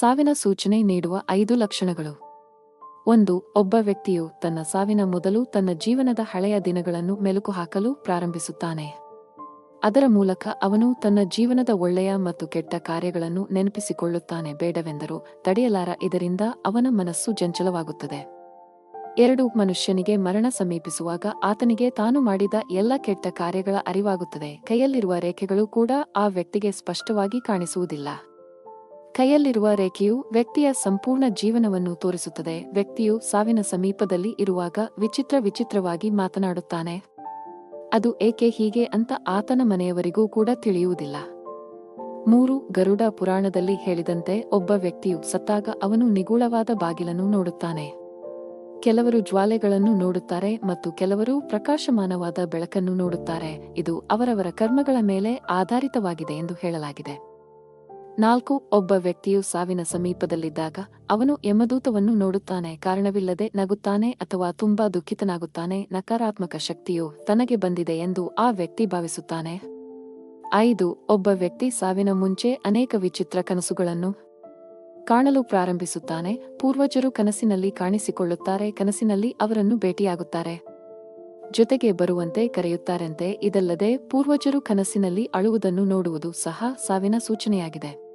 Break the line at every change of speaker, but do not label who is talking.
ಸಾವಿನ ಸೂಚನೆ ನೀಡುವ ಐದು ಲಕ್ಷಣಗಳು. ಒಂದು, ಒಬ್ಬ ವ್ಯಕ್ತಿಯು ತನ್ನ ಸಾವಿನ ಮೊದಲು ತನ್ನ ಜೀವನದ ಹಳೆಯ ದಿನಗಳನ್ನು ಮೆಲುಕು ಹಾಕಲು ಪ್ರಾರಂಭಿಸುತ್ತಾನೆ. ಅದರ ಮೂಲಕ ಅವನು ತನ್ನ ಜೀವನದ ಒಳ್ಳೆಯ ಮತ್ತು ಕೆಟ್ಟ ಕಾರ್ಯಗಳನ್ನು ನೆನಪಿಸಿಕೊಳ್ಳುತ್ತಾನೆ ಬೇಡವೆಂದರೂ ತಡೆಯಲಾರ ಇದರಿಂದ ಅವನ ಮನಸ್ಸು ಜಂಚಲವಾಗುತ್ತದೆ ಎರಡು, ಮನುಷ್ಯನಿಗೆ ಮರಣ ಸಮೀಪಿಸುವಾಗ ಆತನಿಗೆ ತಾನು ಮಾಡಿದ ಎಲ್ಲ ಕೆಟ್ಟ ಕಾರ್ಯಗಳ ಅರಿವಾಗುತ್ತದೆ. ಕೈಯಲ್ಲಿರುವ ರೇಖೆಗಳು ಕೂಡ ಆ ವ್ಯಕ್ತಿಗೆ ಸ್ಪಷ್ಟವಾಗಿ ಕಾಣಿಸುವುದಿಲ್ಲ. ಕೈಯಲ್ಲಿರುವ ರೇಖೆಯು ವ್ಯಕ್ತಿಯ ಸಂಪೂರ್ಣ ಜೀವನವನ್ನು ತೋರಿಸುತ್ತದೆ. ವ್ಯಕ್ತಿಯು ಸಾವಿನ ಸಮೀಪದಲ್ಲಿ ಇರುವಾಗ ವಿಚಿತ್ರ ವಿಚಿತ್ರವಾಗಿ ಮಾತನಾಡುತ್ತಾನೆ. ಅದು ಏಕೆ ಹೀಗೆ ಅಂತ ಆತನ ಮನೆಯವರಿಗೂ ಕೂಡ ತಿಳಿಯುವುದಿಲ್ಲ. ಮೂರು, ಗರುಡ ಪುರಾಣದಲ್ಲಿ ಹೇಳಿದಂತೆ ಒಬ್ಬ ವ್ಯಕ್ತಿಯು ಸತ್ತಾಗ ಅವನು ನಿಗೂಢವಾದ ಬಾಗಿಲನ್ನು ನೋಡುತ್ತಾನೆ. ಕೆಲವರು ಜ್ವಾಲೆಗಳನ್ನು ನೋಡುತ್ತಾರೆ ಮತ್ತು ಕೆಲವರು ಪ್ರಕಾಶಮಾನವಾದ ಬೆಳಕನ್ನು ನೋಡುತ್ತಾರೆ. ಇದು ಅವರವರ ಕರ್ಮಗಳ ಮೇಲೆ ಆಧಾರಿತವಾಗಿದೆ ಎಂದು ಹೇಳಲಾಗಿದೆ. ನಾಲ್ಕು, ಒಬ್ಬ ವ್ಯಕ್ತಿಯು ಸಾವಿನ ಸಮೀಪದಲ್ಲಿದ್ದಾಗ ಅವನು ಯಮದೂತವನ್ನು ನೋಡುತ್ತಾನೆ. ಕಾರಣವಿಲ್ಲದೆ ನಗುತ್ತಾನೆ ಅಥವಾ ತುಂಬಾ ದುಃಖಿತನಾಗುತ್ತಾನೆ. ನಕಾರಾತ್ಮಕ ಶಕ್ತಿಯು ತನಗೆ ಬಂದಿದೆ ಎಂದು ಆ ವ್ಯಕ್ತಿ ಭಾವಿಸುತ್ತಾನೆ. ಐದು, ಒಬ್ಬ ವ್ಯಕ್ತಿ ಸಾವಿನ ಮುಂಚೆ ಅನೇಕ ವಿಚಿತ್ರ ಕನಸುಗಳನ್ನು ಕಾಣಲು ಪ್ರಾರಂಭಿಸುತ್ತಾನೆ. ಪೂರ್ವಜರು ಕನಸಿನಲ್ಲಿ ಕಾಣಿಸಿಕೊಳ್ಳುತ್ತಾರೆ. ಕನಸಿನಲ್ಲಿ ಅವರನ್ನು ಭೇಟಿಯಾಗುತ್ತಾರೆ. ಜೊತೆಗೆ ಬರುವಂತೆ ಕರೆಯುತ್ತಾರಂತೆ. ಇದಲ್ಲದೆ ಪೂರ್ವಜರು ಕನಸಿನಲ್ಲಿ ಅಳುವುದನ್ನು ನೋಡುವುದು ಸಹ ಸಾವಿನ ಸೂಚನೆಯಾಗಿದೆ.